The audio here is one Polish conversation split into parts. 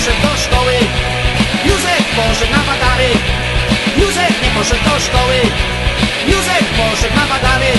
poszedł do szkoły. Józek poszedł na badary Józek nie poszedł do szkoły. Józek poszedł na badary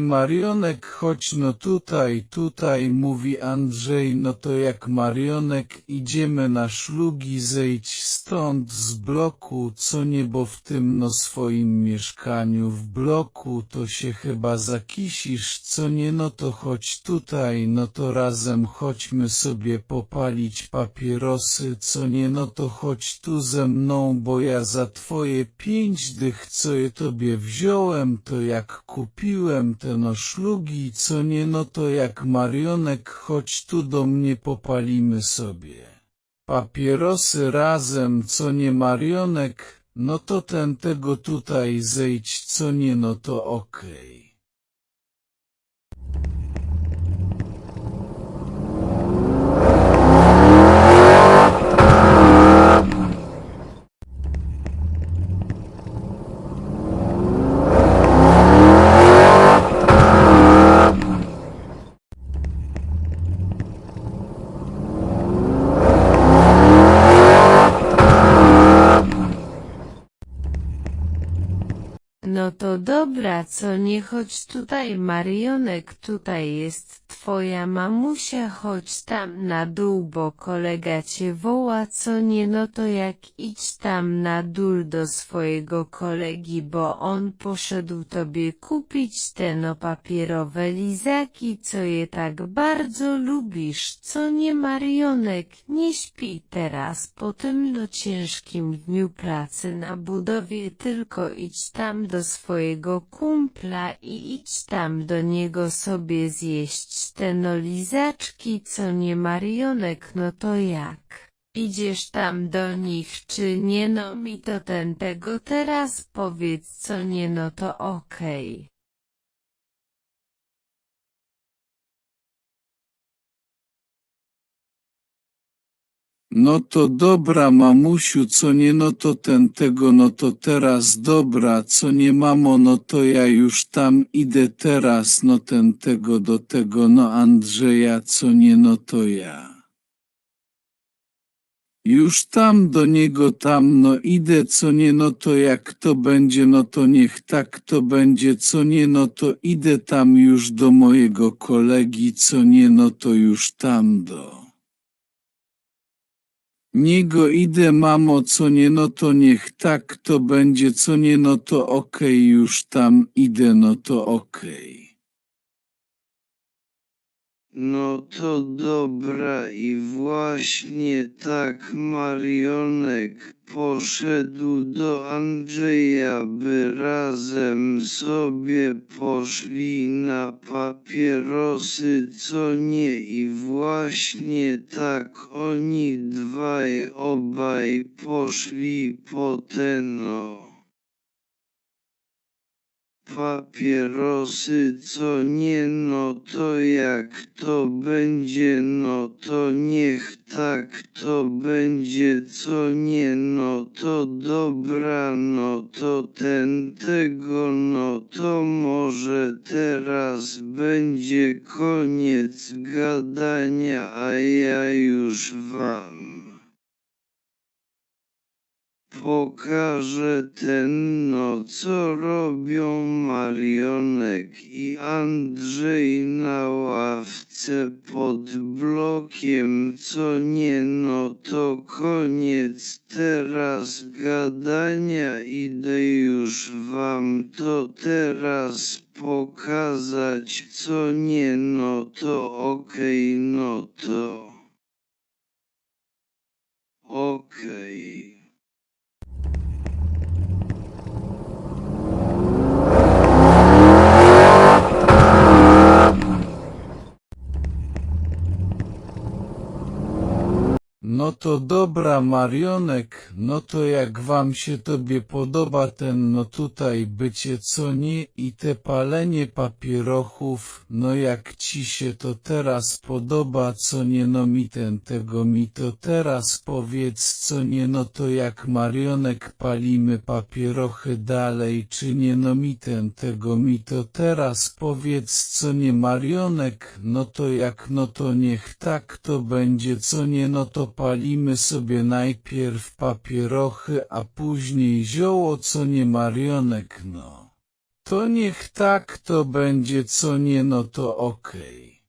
Marionek chodź no tutaj, tutaj mówi Andrzej no to jak Marionek idziemy na szlugi zejdź stąd z bloku co nie bo w tym no swoim mieszkaniu w bloku to się chyba zakisisz co nie no to chodź tutaj no to razem chodźmy sobie popalić papierosy co nie no to chodź tu ze mną bo ja za twoje pięć dych co je tobie wziąłem to jak kupiłem te no co nie no to jak Marionek chodź tu do mnie popalimy sobie. Papierosy razem co nie Marionek, no to ten tego tutaj zejdź co nie no to okej. No to dobra, co nie chodź tutaj Marionek, tutaj jest twoja mamusia, chodź tam na dół, bo kolega cię woła, co nie no to jak idź tam na dół do swojego kolegi, bo on poszedł tobie kupić te no papierowe lizaki, co je tak bardzo lubisz, co nie Marionek, nie śpi teraz po tym no ciężkim dniu pracy na budowie, tylko idź tam do swojego kumpla i idź tam do niego sobie zjeść te no lizaczki, co nie Marionek, no to jak? Idziesz tam do nich czy nie no mi to ten tego teraz powiedz co nie no to okej. No to dobra mamusiu, co nie no to ten tego no to teraz dobra, co nie mamo no to ja już tam idę teraz no ten tego do tego no Andrzeja, co nie no to ja. Już tam do niego tam no idę co nie no to jak to będzie no to niech tak to będzie co nie no to idę tam już do mojego kolegi co nie no to już tam do. Niego idę mamo co nie no to niech tak to będzie co nie no to okej już tam idę no to okej. No to dobra i właśnie tak Marionek poszedł do Andrzeja, by razem sobie poszli na papierosy, co nie i właśnie tak oni dwaj obaj poszli po teno. Papierosy co nie no to jak to będzie no to niech tak to będzie co nie no to dobra no to ten tego no to może teraz będzie koniec gadania a ja już wam pokażę ten no co robią Marionek i Andrzej na ławce pod blokiem. Co nie no to koniec teraz gadania. Idę już wam to teraz pokazać. Co nie no to okej no to okej No to dobra Marionek, no to jak wam się tobie podoba ten no tutaj bycie co nie i te palenie papierochów, no jak ci się to teraz podoba co nie no mi ten tego mi to teraz powiedz co nie no to jak Marionek palimy papierochy dalej czy nie no mi ten tego mi to teraz powiedz co nie Marionek, no to jak no to niech tak to będzie co nie no to palimy sobie najpierw papierochy, a później zioło co nie marionek no. To niech tak to będzie, co nie, no to okej.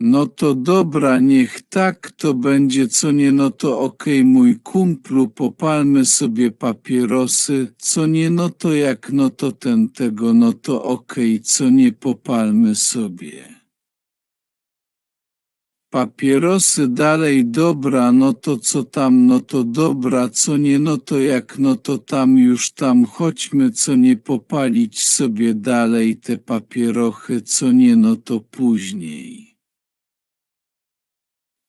No to dobra, niech tak to będzie, co nie, no to okej, mój kumplu, popalmy sobie papierosy, co nie, no to jak, no to ten tego, no to okej, co nie, popalmy sobie. Papierosy dalej dobra, no to co tam, no to dobra, co nie, no to jak, no to tam już tam chodźmy, co nie popalić sobie dalej te papierochy, co nie, no to później.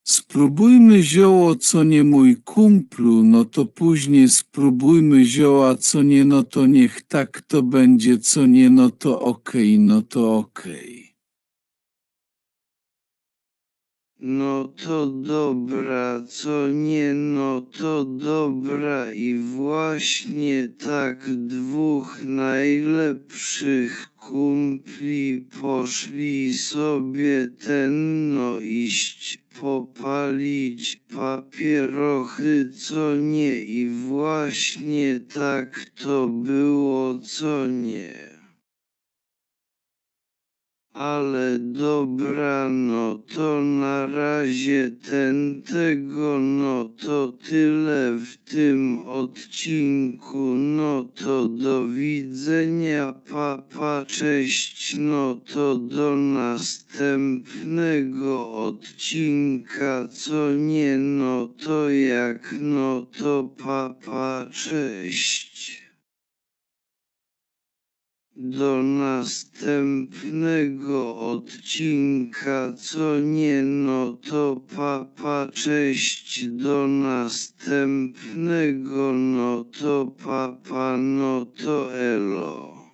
Spróbujmy zioło, co nie mój kumplu, no to później spróbujmy zioła, co nie, no to niech tak to będzie, co nie, no to okej, no to okej. No to dobra, co nie, no to dobra i właśnie tak dwóch najlepszych kumpli poszli sobie ten no iść popalić papierochy, co nie i właśnie tak to było, co nie. Ale dobra, no to na razie ten tego, no to tyle w tym odcinku, no to do widzenia, papa, cześć, no to do następnego odcinka, co nie, no to jak, no to papa, cześć. Do następnego odcinka, co nie, no to papa, cześć. Do następnego, no to papa, no to elo.